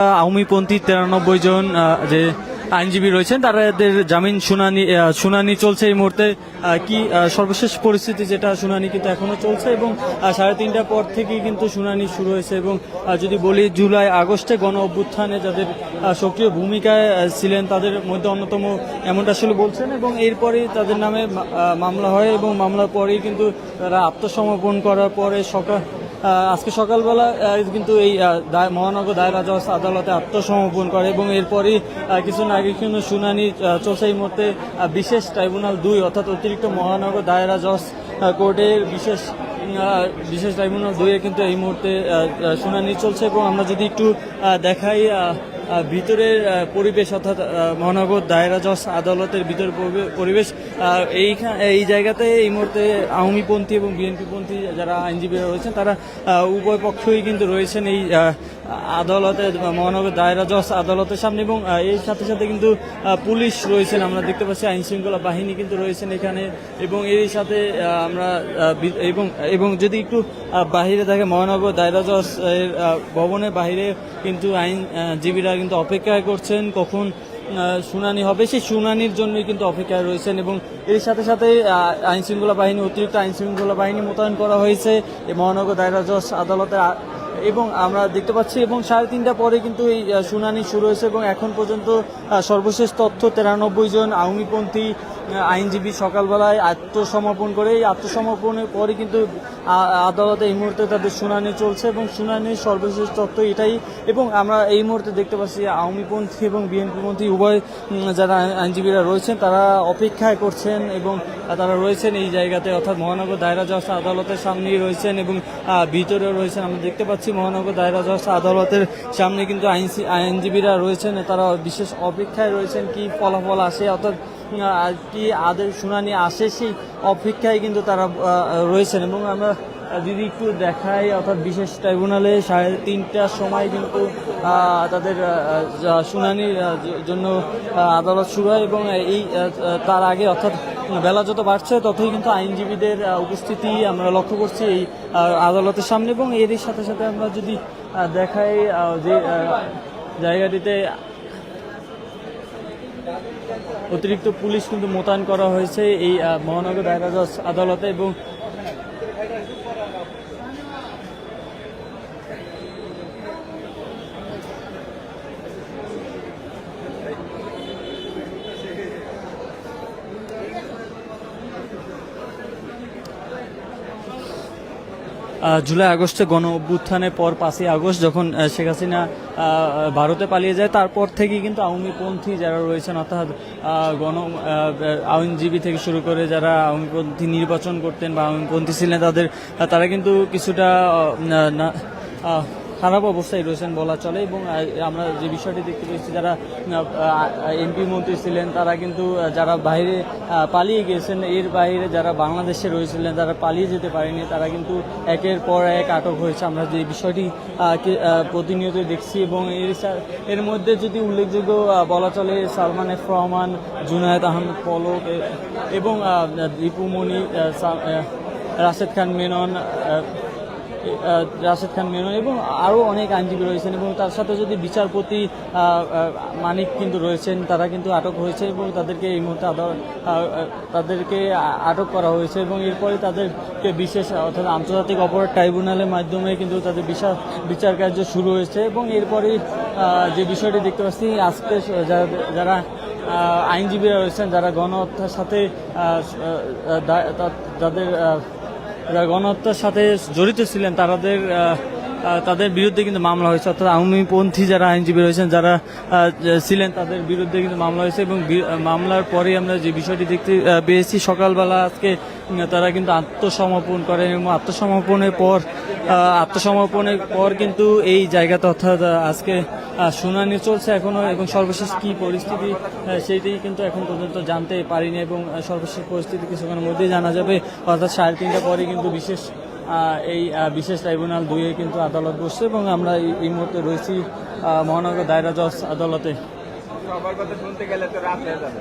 আওয়ামীপন্থী তিরানব্বই জন যে আইনজীবী রয়েছেন তাদের জামিন শুনানি শুনানি চলছে এই মুহূর্তে। কি সর্বশেষ পরিস্থিতি যেটা, শুনানি কিন্তু এখনও চলছে এবং সাড়ে তিনটার পর থেকেই কিন্তু শুনানি শুরু হয়েছে এবং যদি বলি জুলাই আগস্টে গণ অভ্যুত্থানে যাদের সক্রিয় ভূমিকায় ছিলেন তাদের মধ্যে অন্যতম এমনটা আসলে বলছেন এবং এরপরেই তাদের নামে মামলা হয় এবং মামলার পরেই কিন্তু তারা আত্মসমর্পণ করার পরে সকাল আজকে সকালবেলা কিন্তু এই মহানগর দায়রা জজ আদালতে আত্মসমর্পণ করে এবং এরপরই কিছু আগে কিন্তু শুনানি চলছে এই মুহূর্তে বিশেষ ট্রাইব্যুনাল দুই, অর্থাৎ অতিরিক্ত মহানগর দায়রা জজ কোর্টে কোর্টের বিশেষ বিশেষ ট্রাইব্যুনাল দুইয়ে কিন্তু এই মুহূর্তে শুনানি চলছে এবং আমরা যদি একটু দেখাই ভিতরের পরিবেশ অর্থাৎ মহানগর দায়রা জজ আদালতের ভিতরের পরিবেশ আহ, এইখা- এই জায়গাতে এই মুহূর্তে আওয়ামীপন্থী এবং বিএনপিপন্থী যারা আইনজীবীরা রয়েছেন তারা উভয় পক্ষই কিন্তু রয়েছেন এই আদালতে, মহানগর দায়রা জজ আদালতের সামনে এবং এর সাথে সাথে কিন্তু পুলিশ রয়েছেন। আমরা দেখতে পাচ্ছি আইন শৃঙ্খলা বাহিনী কিন্তু রয়েছেন এখানে এবং এর সাথে আমরা এবং এবং যদি একটু বাহিরে থাকে মহানগর দায়রা জজ, এর ভবনের বাইরে কিন্তু আইনজীবীরা কিন্তু অপেক্ষা করছেন। কখন শুনানি হবে, সেই শুনানির জন্যই কিন্তু অপেক্ষায় রয়েছেন এবং এর সাথে সাথে আইনশৃঙ্খলা বাহিনী, অতিরিক্ত আইন শৃঙ্খলা বাহিনী মোতায়েন করা হয়েছে। মহানগর দায়রা জজ আদালতে, আ- এবং আমরা দেখতে পাচ্ছি এবং সাড়ে তিনটা পরে কিন্তু এই শুনানি শুরু হয়েছে এবং এখন পর্যন্ত সর্বশেষ তথ্য তিরানব্বই জন আওয়ামীপন্থী আইনজীবী সকালবেলায় আত্মসমর্পণ করে, এই আত্মসমর্পণের পরে কিন্তু আদালতে এই মুহূর্তে তাদের শুনানি চলছে এবং শুনানির সর্বশেষ তথ্য এটাই। এবং আমরা এই মুহূর্তে দেখতে পাচ্ছি আওয়ামীপন্থী এবং বিএনপিপন্থী উভয় যারা আইনজীবীরা রয়েছেন, তারা অপেক্ষায় করছেন এবং তারা রয়েছেন এই জায়গাতে। অর্থাৎ মহানগর দায়রা জজ আদালতের সামনেই রয়েছেন এবং ভিতরেও রয়েছেন। আমরা দেখতে পাচ্ছি মহানগর দায়রা জজ আদালতের সামনে কিন্তু আইন আইনজীবীরা রয়েছেন, তারা বিশেষ অপেক্ষায় রয়েছেন কি ফলাফল আসে, অর্থাৎ কি আদের শুনানি আসে সেই অপেক্ষায় কিন্তু তারা রয়েছেন। এবং আমরা যদি একটু দেখাই, অর্থাৎ বিশেষ ট্রাইব্যুনালে সাড়ে তিনটার সময় কিন্তু তাদের শুনানির জন্য আদালত শুরু হয় এবং এই তার আগে অর্থাৎ বেলা যত বাড়ছে, ততই কিন্তু আইনজীবীদের উপস্থিতি আমরা লক্ষ্য করছি এই আদালতের সামনে এবং এরই সাথে সাথে আমরা যদি দেখাই যে জায়গাটিতে অতিরিক্ত পুলিশ কিন্তু মোতায়েন করা হয়েছে এই মহানগর দায়রা আদালতে এবং জুলাই আগস্টে গণ অভ্যুত্থানের পর পাঁচই আগস্ট যখন শেখ হাসিনা ভারতে পালিয়ে যায়, তারপর থেকেই কিন্তু আওয়ামীপন্থী যারা রয়েছেন, অর্থাৎ গণ আইনজীবী থেকে শুরু করে যারা আওয়ামীপন্থী নির্বাচন করতেন বা আওয়ামীপন্থী ছিলেন তাদের, তারা কিন্তু কিছুটা খারাপ অবস্থায় রয়েছেন বলা চলে এবং আমরা যে বিষয়টি দেখতে পেয়েছি, যারা এমপি মন্ত্রী ছিলেন, তারা কিন্তু যারা বাইরে পালিয়ে গিয়েছেন, এর বাইরে যারা বাংলাদেশে রয়েছিলেন, যারা পালিয়ে যেতে পারেনি, তারা কিন্তু একের পর এক আটক হয়েছে। আমরা যে বিষয়টি প্রতিনিয়ত দেখছি এবং এর এর মধ্যে যদি উল্লেখযোগ্য বলা চলে সালমান এফ রহমান, জুনায়েদ আহমেদ পলক এবং দীপুমণি রাশেদ খান মেনন রাশেদ খান মেনন এবং আরও অনেক আইনজীবী রয়েছেন এবং তার সাথে যদি বিচারপতি মানিক কিন্তু রয়েছেন, তারা কিন্তু আটক হয়েছে এবং তাদেরকে এই মুহূর্তে তাদেরকে আটক করা হয়েছে এবং এরপরে তাদেরকে বিশেষ অর্থাৎ আন্তর্জাতিক অপরাধ ট্রাইব্যুনালের মাধ্যমে কিন্তু তাদের বিচার বিচার কার্য শুরু হয়েছে এবং এরপরে যে বিষয়টি দেখতে পাচ্ছি, আজকে যারা- আইনজীবীরা রয়েছেন, যারা গণহত্যার সাথে তাদের যারা গণহত্যার সাথে জড়িত ছিলেন আহ, তাদের বিরুদ্ধে কিন্তু মামলা হয়েছে। অর্থাৎ আওয়ামীপন্থী যারা আইনজীবী রয়েছেন যারা ছিলেন তাদের বিরুদ্ধে কিন্তু মামলা হয়েছে এবং মামলার পরে আমরা যে বিষয়টি দেখতে পেয়েছি সকালবেলা আজকে তারা কিন্তু আত্মসমর্পণ করেন এবং আত্মসমর্পণের পর আত্মসমর্পণের পর কিন্তু এই জায়গাতে অর্থাৎ আজকে শুনানি চলছে এখনও এবং সর্বশেষ কি পরিস্থিতি আহ, সেইটাই কিন্তু এখন পর্যন্ত জানতে পারিনি এবং সর্বশেষ পরিস্থিতি কিছুক্ষণের মধ্যেই জানা যাবে। অর্থাৎ সাড়ে তিনটা পরে কিন্তু বিশেষ এই বিশেষ ট্রাইব্যুনাল দুইয়ে কিন্তু আদালত বসছে এবং আমরা এই- মুহূর্তে রয়েছি মহানগর দায়রা জজ আদালতে। কথা শুনতে গেলে তো রাত হয়ে যাবে।